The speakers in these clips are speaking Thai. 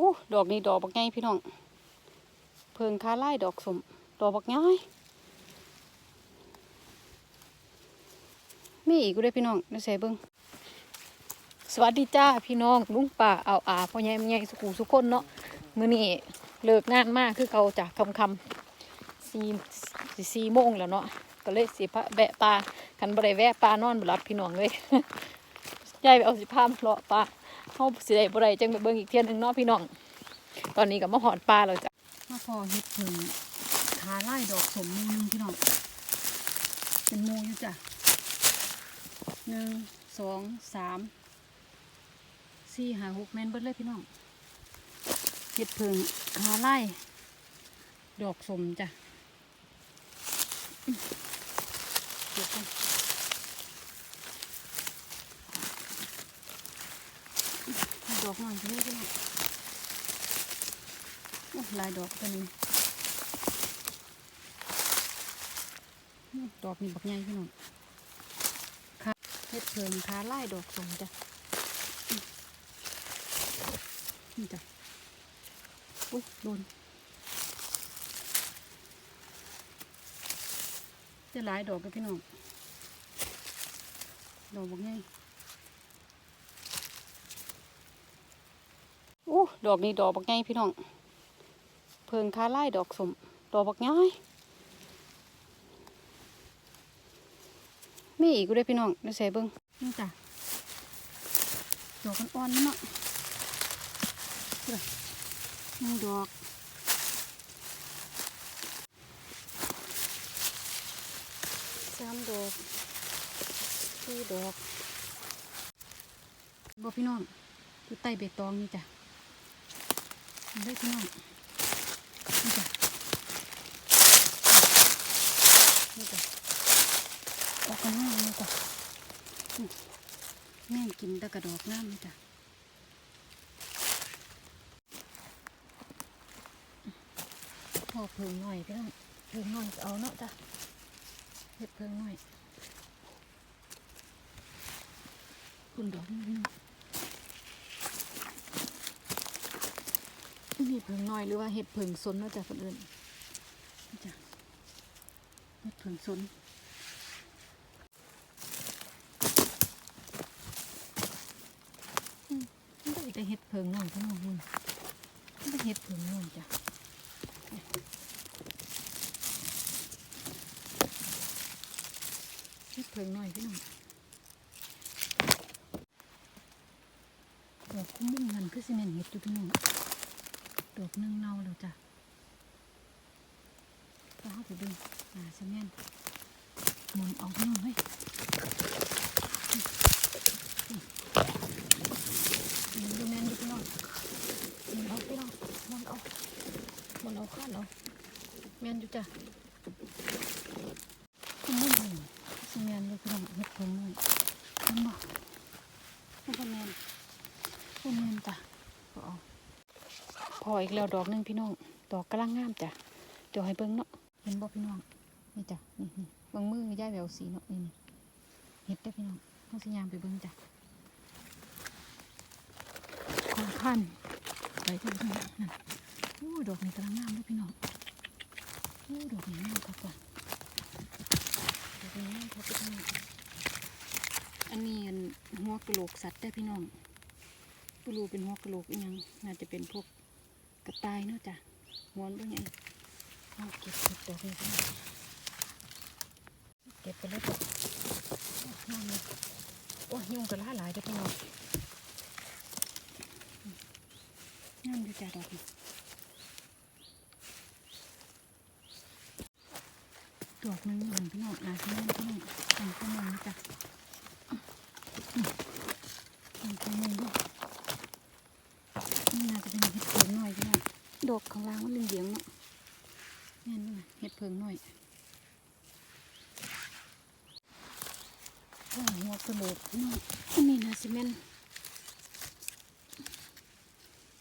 อู้ดอกนี้ดอกบักไงพี่น้อง เพิงคาไล่ดอกสมดอกบักง่ายมีอีกด้อพี่น้องได้ใส่เบิ้งสวัสดีจ้าพี่น้องลุงป่าเอาอาพ่อใหญ่แม่ใหญ่สุขุสุกคนเนาะมื้อนี้เลิกงานมากคือเขาจากคำคำสี่สี่สี่โมงแล้วเนาะก็เลยสิพะแวะปลาคันบ่ได้แวะปลานอนบ่หลับพี่น้องเลยยายไปเอาสิพามเลาะปลา เฮาสิได้บ่ได้จังไปเบิ่งอีกเที่ยหนึงเนาะพี่น้อง ตอนนี้ก็มาหอดปลาแล้วจ้ะมาพอเฮ็ดผึ่งขาไล่ดอกสมมูนึงพี่น้อง เป็นมูอยู่จ้ะหนึ่งสองสามสี่ห้าหกแมนเบิดเลยพี่น้องเฮ็ดผึ่งขาไล่ดอกสมจ้ะเดี๋ยวก่อนอื้อ ดอกหน่อยพี่พี่น้องลายดอกตัวนี้ดอกนี่บักใหญ่พี่น้องค่ะเฮ็ดเพิงขาไล่ดอกสมจ้ะนี่จ้ะอุ้ยโดนจะหลายดอกกับพี่น้องดอกบักใหญ่ ดอกนี้ดอกบักใหญ่พี่น้อง เพิงคาไล่ดอกสมดอกบักง่ายมีอีกกูได้อพี่น้องได้ใส่เบิ้งนี่จ้ะดอกอ่อนๆนี่เนาะเด้อหนึ่งดอกสามดอกสี่ดอกบ่พี่น้องอยู่ใต้เบตองนี่จ้ะนี่ ได้พี่น้องนี่จ้ะนี่จ้ะออกกันง่ายเลยจ้ะแม่งกินตะกระดอกน้ำนี่จ้ะพอเพิ่งหน่อยพี่น้องเพิ่งหน่อยเอาเนาะจ้ะเห็ดเพิ่งหน่อยคุณดอกนี่ พี่นี่เพิ่งน่อยหรือว่าเห็ดเพิ่งสนเนาะจ้ะคนอื่นจ้ะเห็ดเพิ่งสนมันก็จะเห็ดเพิงน้อยทั้งหมดมันมันก็เห็ดเพิงน้อยจ้ะเห็ดเพิงน้อยพี่น้องดอกคุ้มมุ่งนั่นคือสิเมนเห็ดอยู่พี่น้อง ดอกนึงเน่าแล้วจ้ะก็เข้าไปดูหาสิเมนหมุนออาพี่น้องเฮ้ยดูแมนดูพี่น้องหมุนออกพี่น้องหมุนออกหมุนออกข้านเอาแมนอยู่จ้ะคุณมุ่งหนึ่งสิแมนดูพี่น้องเห็ดเพิ่งนู่นมันบอกมันก็แมนมันแมนจ้ะก็เอาพ ออีกแล้วดอกหนึงพี่น้อง ดอกกำลังงามจ้ะเดี๋ยวให้เบิ่งเนาะเห็นบ่พี่น้องนี่จ้ะนี่นี่เบิ่งมือย่ายแววสีเนาะนี่นี่เห็ดได้พี่น้องเอาสัญญาณไปเบิ่งจ้ะของท่านไปที่นี่นั่นโอ้ดอกนี้กำลังงามด้วยพี่น้องโอ้ดอกนี้งามครับว่ะดอกนี้งามครับพี่น้องอันนี้อันหัวกระโหลกสัตว์ได้พี่น้องปลูเป็นหัวกระโหลกอีหยังน่าจะเป็นพวก ระต่ายเนาะจ้ะหัวมันเป็นไงเอาเก็บเก็บดอกนี้พี่น้องเก็บไปเลยจ้ะโอ้งามเลยโอ้ยยุงกระล่าหลายเด้อพี่น้องงามดีจ้ะดอกนี้ดอกหนึงเหมือนพี่น้องนาที่นั่นพี่น้องแต่งข้างในจ้ะแต่งข้างในด้วยนี่น่าจะเป็นเห็ดเพิงหน่อยพี่น้อง ดกข้างล่างมันเหลืองเนาะนี่นด้วยเห็ดเพิงหน่อยหัวกระโหลกพี่อันนี้นาซิเมน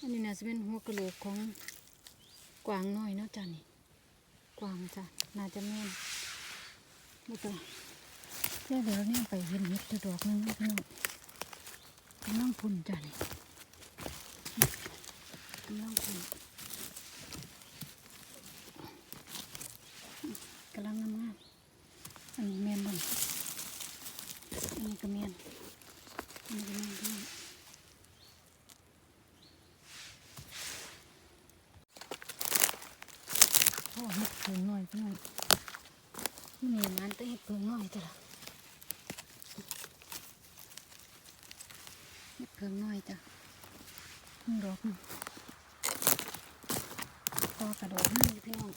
อันนี้น่าจะเป็นหัวกระโหลกของกวางน้อยเนาะจ้ะนี่กวางจ้ะน่าจะแม่นนี่ตัวเดี๋ยวเดี๋ยวเนี่ยไปเห็นเห็ดตัวดอกนึงนะพี่น้องกำลังพุ่นจ้ะนี่ำลังขึ้นกำลังงามๆอันนี้แมนบ่นอันนี้ก็แมนอันนี้ก็แมนพี่น้องโอ้เห็ดเพิงหน่อยพี่น้องนี่มันแต่เห็ดเพิงหน่อย จ้ะล่ะเห็ดเพิงน่อยจ้ะพิ่งดอกนึ่งพอกระโดดนี่พี่น้อง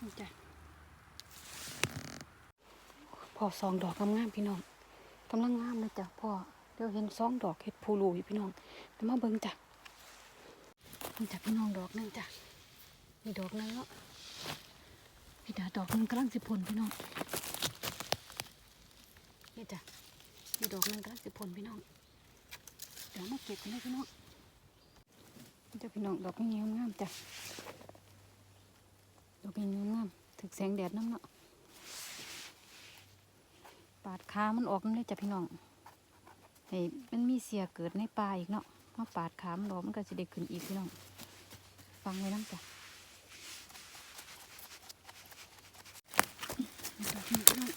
นี่จ้ะพอสองดอกงามๆพี่น้องกำลังงามเลยจ้ะพ่อเดี๋ยวเห็นสองดอกเห็ดพูลูอยู่พี่น้องเดี๋ยวมาเบิ่งจ้ะนี่จ้ะพี่น้องดอกนึงจ้ะมีดอกนึงเนาะ พี่ดาดอกหนึงกำลังสิผลพี่น้องนี่จ้ะมีดอกหนึงกำลังสิผลพี่น้องเดี๋ยวมาเก็บกันเลยพี่น้องนี่จ้ะพี่น้องดอกนี้งามจ้ะดอกนี้งามถึกแสงแดดน้ำเนาะปาดขามันออกนั่นเลยจ้ะพี่น้องให้มันมีเสียเกิดในป่าอีกเนาะมาปาดขามันออกมันก็จะได้ขึ้นอีกพี่น้องฟังไว้น้ำจ้ะดอกนี้พี่น้อง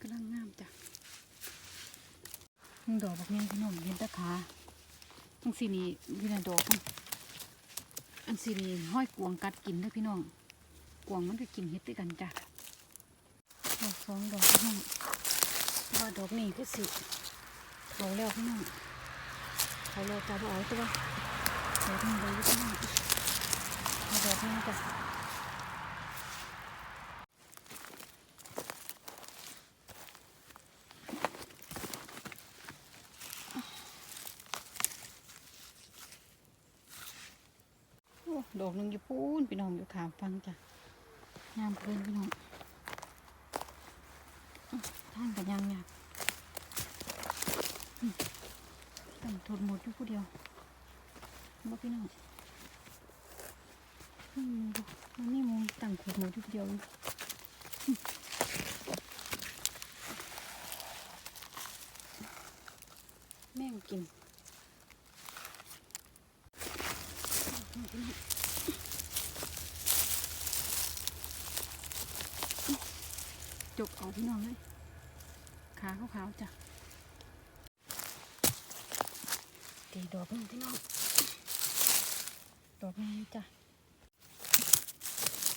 กำลังงามจ้ะ ดอกแบบนี้พี่น้องเห็นตะขาทั้งสีนี้พี่น้องดอกมันอันสีนี้ห้อยกวงกัดกินเด้วยพี่น้องกวางมันก็กินเห็ดด้วยกันจ้ะดอกสองดอกพี่น้องว่าดอกนี้ก็สิเขาแล้วพี่น้องเขาแล้วจ้ะบ่เอาตัวดอกนี้เลยพี่น้องดอกนี้จ้ะ ดอกนึงอยู่ปูนพี่น้องอยู่ขามฟังจ้ะยามเพื่อนพี่น้องท่านกันยังยากอื้อตั้งทนหมดอยู่ผู้เดียวบ่พี่น้องอืมบ่มันนี่มุมตั้งขวดหมดอยู่ผู้เดียวแม่งกินอื้อพี่น้อง จ กเอาพี่น้องเลยขาขาวๆจ้ะตีดอกหนึงพี่น้องดอกนี้จ้ะ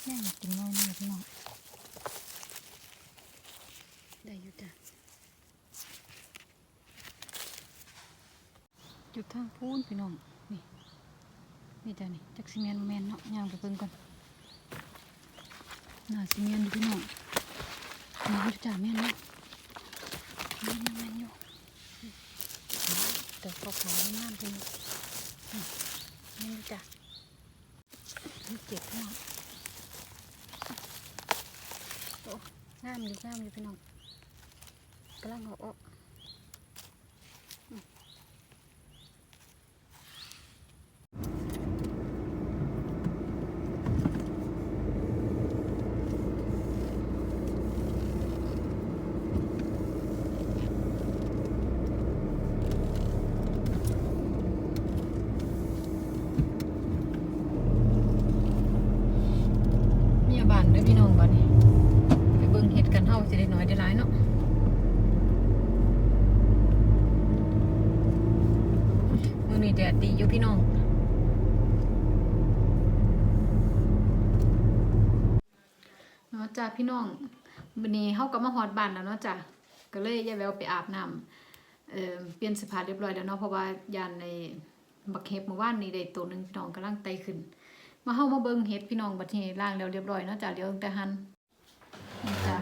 แม่อยากกินน้อยนี่พี่น้องได้อยู่จ้ะจุดทางพูนพี่น้องนี่นี่จ้ะนี่จักซีเมนแมนเนาะย่างไปเพิ่งก่อนน่าซีเมนอยู่พี่น้อง มันอยู่จ้าแม่นเนาะแม่นอยู่แม่นอยู่แต่ขาวขาวงามเป็นแม่นอยู่จ้านี่เจ็บพี่น้องโอ้งามอยู่งามอยู่พี่น้องกำลังเอาออกานด้วยพี่น้องบ้านนี้ไปเบิ่งเห็ดกันเฮาสิได้น้อยได้หลายเนาะมือนี้แดดดีอยู่พี่น้องเนาะจ้าพี่น้องวันนี้เฮาก็มาฮอดบ้านแล้วเนาะจ้ะก็เลยยายแววไปอาบน้ำเอ่อเปลี่ยนเสื้อผ้าเรียบร้อยแล้วเนาะเพราะว่ายานในบักเห็บเมื่อวานนี้ได้ตัวหนึ่งพี่น้องกำลังไตขึ้น มาเฮามาเบิ่งเห็ดพี่น้องบัดนี้ล้างแล้วเรียบร้อยเนาะจ้ะเดี๋ยวแต่หันนี่จ้ะ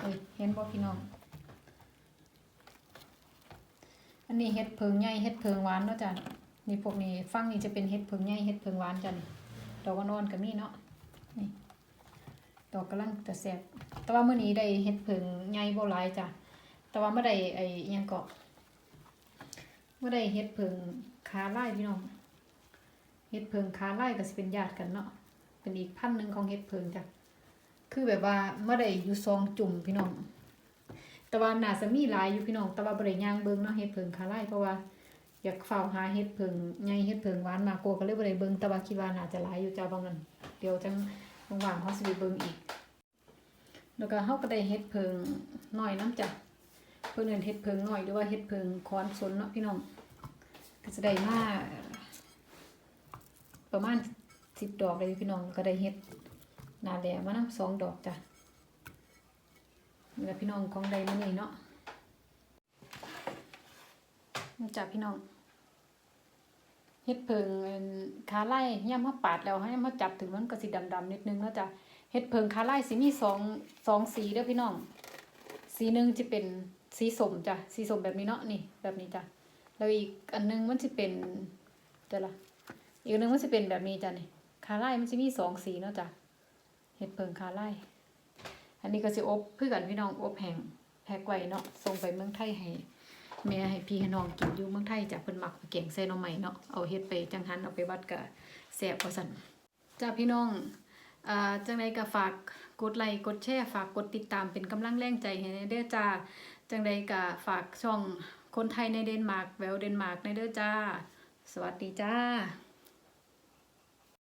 เอ้ยเห็นบ่พี่น้อง อันนี้เห็ดเพิงใหญ่เห็ดเพิงหวานเนาะจ้ะนี่พวกนี้ฟังนี่จะเป็นเห็ดเพิงใหญ่เห็ดเพิงหวานจ้ะนี่ดอกอ่อนก็มีเนาะนี่ดอกกำลังจะแซ่บแต่ว่ามื้อนี้ได้เห็ดเพิงใหญ่บ่หลายจ้ะแต่ว่าเมื่อใดไอ้อิหยังก็เมื่อใดเห็ดเพิงขาลายพี่น้อง เห็ดเพิงขาไลายก็สิเป็นญาติกันเนาะเป็นอีกพันธุ์หนึ่งของเห็ดเพิงจ้ะคือแบบว่าเมื่อใดอยู่ซองจุ่มพี่น้องแต่ว่าน่าจะมีหลายอยู่พี่น้องแต่ว่าบ่ได้ย่างเบิงเนาะเฮ็ดเพิงคาไล่เพราะว่าอยากเฝ้าหาเฮ็ดเพิงใหญ่เฮ็ดเพิงหวานมากกว่าก็เลยบ่ได้เบิงแต่ว่าคิดว่าน่าจะหลายอยู่จ้าบางนั้นเดี๋ยวจังว่างๆเฮาสิไปเบิงอีกแล้วก็เฮาก็ได้เฮ็ดเพิงน้อยนํจ้ะเพิ่นเอิ้นเฮ็ดเพิงน้อยหรือว่าเฮ็ดเพิงคอนสนเนาะพี่น้องก็จะได้มา ประมาณ10ดอกเลยพี่น้องก็ได้เฮ็ดนาแหลมานำสองดอกจ้ะนี่แหละพี่น้องของใดมื้อนี้เนาะนี่จ้ะพี่น้องเฮ็ดเพิงขาไล่ย่ำมาปาดแล้วให้มาจับถึงมันก็สิดำๆนิดนึงเนาะจ้ะเฮ็ดเพิงขาไล่สิมีสองสองสีเด้อพี่น้อง สีหนึ่งจะเป็นสีสมจ้ะสีสมแบบนี้เนาะนี่แบบนี้จ้ะแล้วอีกอันหนึงมันสิเป็นจะล่ะ อีกนหนึงมันสิเป็นแบบนี้จ้ะนี่ขาไล่มันสิมีสองสีเนาะจ้ะเฮ็ดเพิงขาไล่อันนี้ก็สิอบเพื่อกันพี่น้องอบแห้งแพ็กไว้เนาะส่งไปเมืองไทยให้แม่ให้พี่ให้น้องกินอยู่เมืองไทยจ้ะเพิ่นมักเก่งใส่น่อไม้เนาะเอาเฮ็ดไปจังหันเอาไปวัดก็แซ่บว่าซั่นจ้าพี่น้องอ่าจังไดก็ฝากกดไลค์กดแชร์ฝากกดติดตามเป็นกำลังแรงใจให้เด้อจ้าจังไดก็ฝากช่องคนไทยในเดนมาร์กแววเดนมาร์กในเด้อจ้า สวัสดีจ้า